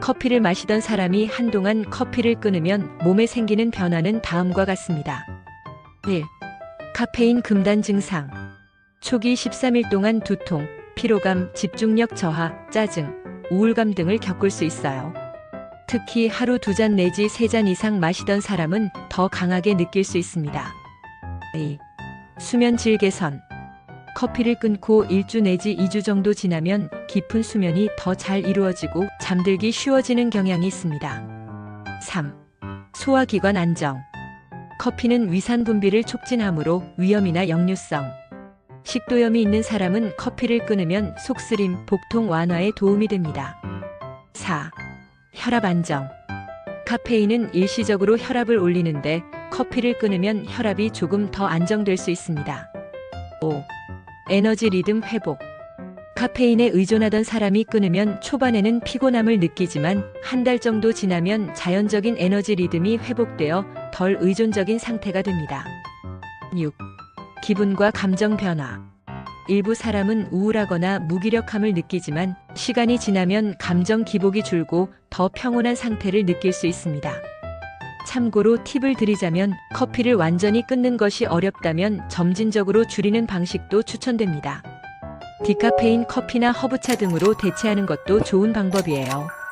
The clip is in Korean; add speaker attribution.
Speaker 1: 커피를 마시던 사람이 한동안 커피를 끊으면 몸에 생기는 변화는 다음과 같습니다. 1. 카페인 금단 증상. 초기 13일 동안 두통, 피로감, 집중력 저하, 짜증, 우울감 등을 겪을 수 있어요. 특히 하루 두 잔 내지 세 잔 이상 마시던 사람은 더 강하게 느낄 수 있습니다. 2. 수면 질 개선. 커피를 끊고 1주 내지 2주 정도 지나면 깊은 수면이 더 잘 이루어지고 잠들기 쉬워지는 경향이 있습니다. 3. 소화기관 안정. 커피는 위산 분비를 촉진하므로 위염이나 역류성, 식도염이 있는 사람은 커피를 끊으면 속쓰림, 복통 완화에 도움이 됩니다. 4. 혈압 안정. 카페인은 일시적으로 혈압을 올리는데 커피를 끊으면 혈압이 조금 더 안정될 수 있습니다. 5. 에너지 리듬 회복. 카페인에 의존하던 사람이 끊으면 초반에는 피곤함을 느끼지만 한 달 정도 지나면 자연적인 에너지 리듬이 회복되어 덜 의존적인 상태가 됩니다. 6. 기분과 감정 변화. 일부 사람은 우울하거나 무기력함을 느끼지만 시간이 지나면 감정 기복이 줄고 더 평온한 상태를 느낄 수 있습니다. 참고로 팁을 드리자면 커피를 완전히 끊는 것이 어렵다면 점진적으로 줄이는 방식도 추천됩니다. 디카페인 커피나 허브차 등으로 대체하는 것도 좋은 방법이에요.